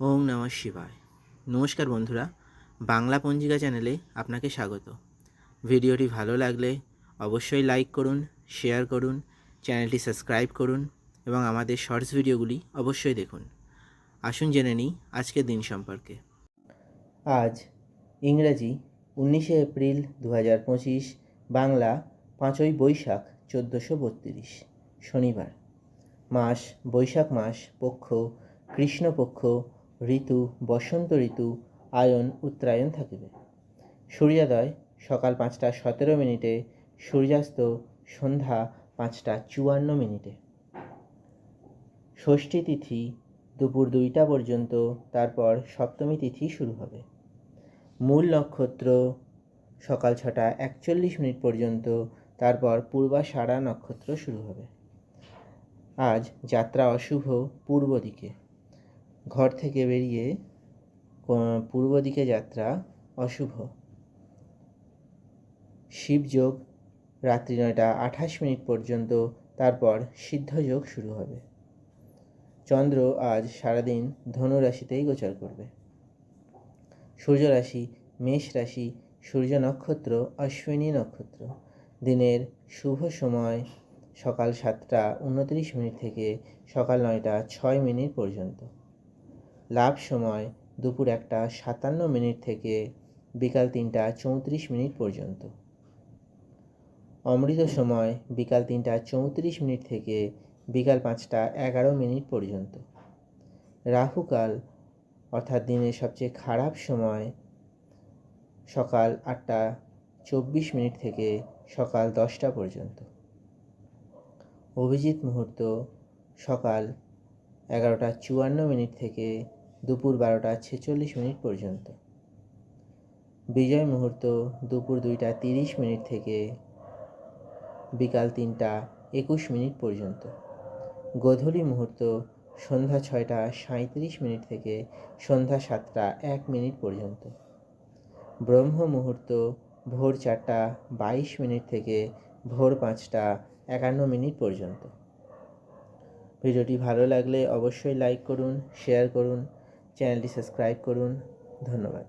ওম নমঃ শিবায়। নমস্কার বন্ধুরা, বাংলা পঞ্জিকা চ্যানেলে আপনাকে স্বাগত। ভিডিওটি ভালো লাগলে অবশ্যই লাইক করুন, শেয়ার করুন, চ্যানেলটি সাবস্ক্রাইব করুন এবং আমাদের শর্টস ভিডিওগুলি অবশ্যই দেখুন। আসুন জেনে নিই আজকের দিন সম্পর্কে। আজ ইংরাজি উনিশে এপ্রিল দু হাজার পঁচিশ, বাংলা পাঁচই বৈশাখ চোদ্দোশো বত্রিশ, শনিবার। মাস, বৈশাখ মাস, পক্ষ, কৃষ্ণপক্ষ ঋতু, বসন্ত ঋতু, আয়ন, উত্তরায়ণ থাকিবে। সূর্যোদয় সকাল পাঁচটা সতেরো মিনিটে, সূর্যাস্ত সন্ধ্যা পাঁচটা চুয়ান্ন মিনিটে। ষষ্ঠী তিথি দুপুর দুইটা পর্যন্ত, তারপর সপ্তমী তিথি শুরু হবে। মূল নক্ষত্র সকাল ছটা একচল্লিশ মিনিট পর্যন্ত, তারপর পূর্বাষাঢ়া নক্ষত্র শুরু হবে। আজ যাত্রা অশুভ পূর্ব দিকে। ঘর থেকে বেরিয়ে পূর্ব দিকে যাত্রা অশুভ। শিবযোগ রাত্রি নয়টা আঠাশ মিনিট পর্যন্ত, তারপর সিদ্ধযোগ শুরু হবে। চন্দ্র আজ সারাদিন ধনুরাশিতেই গোচর করবে। সূর্য রাশি মেষ রাশি, সূর্য নক্ষত্র, অশ্বিনী নক্ষত্র। দিনের শুভ সময় সকাল সাতটা উনত্রিশ মিনিট থেকে সকাল নয়টা ছয় মিনিট পর্যন্ত। লাভ সময় দুপুর একটা সাতান্ন মিনিট থেকে বিকাল তিনটা চৌত্রিশ মিনিট পর্যন্ত। অমৃত সময় বিকাল তিনটা চৌত্রিশ মিনিট থেকে বিকাল পাঁচটা এগারো মিনিট পর্যন্ত। রাহুকাল, অর্থাৎ দিনের সবচেয়ে খারাপ সময়, সকাল আটটা চব্বিশ মিনিট থেকে সকাল দশটা পর্যন্ত। অভিজিৎ মুহূর্ত, সকাল এগারোটা চুয়ান্ন মিনিট থেকে দুপুর বারোটা ছেচল্লিশ মিনিট পর্যন্ত। বিজয় মুহূর্ত দুপুর দুইটা তিরিশ মিনিট থেকে বিকাল তিনটা একুশ মিনিট পর্যন্ত। গোধূলি মুহূর্ত সন্ধ্যা ছয়টা সাঁত্রিশ মিনিট থেকে সন্ধ্যা সাতটা এক মিনিট পর্যন্ত। ব্রহ্ম মুহূর্ত ভোর চারটা বাইশ মিনিট থেকে ভোর পাঁচটা একান্ন মিনিট পর্যন্ত। ভিডিওটি ভালো লাগলে অবশ্যই লাইক করুন শেয়ার করুন চ্যানেলটি সাবস্ক্রাইব করুন। ধন্যবাদ।